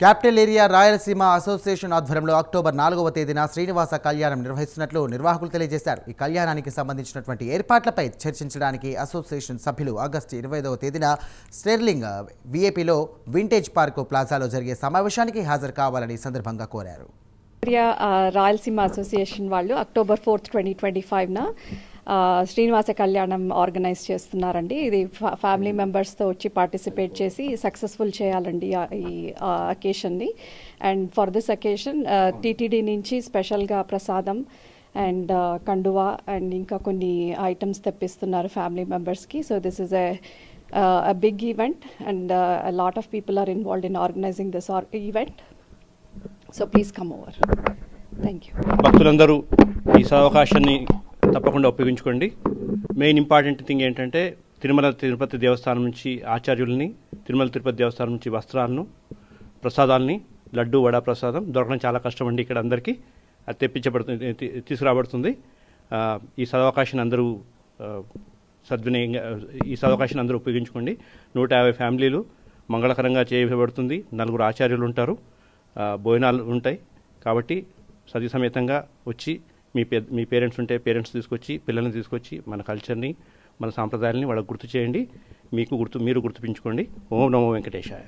Capital area Rayalaseema association ఆధ్వర్యంలో October నాలుగవ తేదీన శ్రీనివాస కళ్యాణం నిర్వహిస్తున్నట్లు నిర్వాహకులు తెలియజేశారు. ఈ కళ్యాణానికి సంబంధించినటువంటి ఏర్పాట్లపై చర్చించడానికి అసోసియేషన్ సభ్యులు ఆగస్టు ఇరవై తేదీన స్టెర్లింగ్ విఏపిలో వింటేజ్ పార్క్ ప్లాజాలో జరిగే సమావేశానికి హాజరు కావాలని సందర్భంగా కోరారు. రాయలసీమ అసోసియేషన్ వాళ్ళు అక్టోబర్ ఫోర్త్ ట్వంటీ ట్వంటీ ఫైవ్న శ్రీనివాస కళ్యాణం ఆర్గనైజ్ చేస్తున్నారండి ఇది ఫ్యామిలీ మెంబర్స్తో వచ్చి పార్టిసిపేట్ చేసి సక్సెస్ఫుల్ చేయాలండి ఈ అకేషన్ని and for this occasion TTD నుంచి స్పెషల్గా ప్రసాదం అండ్ కండువా అండ్ ఇంకా కొన్ని ఐటమ్స్ తెప్పిస్తున్నారు ఫ్యామిలీ మెంబర్స్కి so this is a a big event and uh, a lot of people are involved in organizing this or- event. So please come over. Thank you. భక్తులందరూ ఈ సదవకాశాన్ని తప్పకుండా ఉపయోగించుకోండి. మెయిన్ ఇంపార్టెంట్ థింగ్ ఏంటంటే తిరుమల తిరుపతి దేవస్థానం నుంచి ఆచార్యుల్ని తిరుమల తిరుపతి దేవస్థానం నుంచి వస్త్రాలను ప్రసాదాలని లడ్డు వడ ప్రసాదం దొరకడం చాలా కష్టం అండి ఇక్కడ అందరికీ. అది తెప్పించబడుతుంది తీసుకురాబడుతుంది. ఈ సదవకాశాన్ని అందరూ సద్వినియంగా ఈ సదవకాశాన్ని అందరూ ఉపయోగించుకోండి. నూట యాభై ఫ్యామిలీలు మంగళకరంగా చేయబడుతుంది. నలుగురు ఆచార్యులు ఉంటారు. భోజనాలు ఉంటాయి. కాబట్టి సతీ సమేతంగా వచ్చి మీ పే మీ పేరెంట్స్ ఉంటే పేరెంట్స్ తీసుకొచ్చి పిల్లల్ని తీసుకొచ్చి మన కల్చర్ని మన సాంప్రదాయాలని వాళ్ళకి గుర్తు చేయండి. మీకు గుర్తు మీరు గుర్తుపించుకోండి. ఓం నమో వెంకటేశాయ.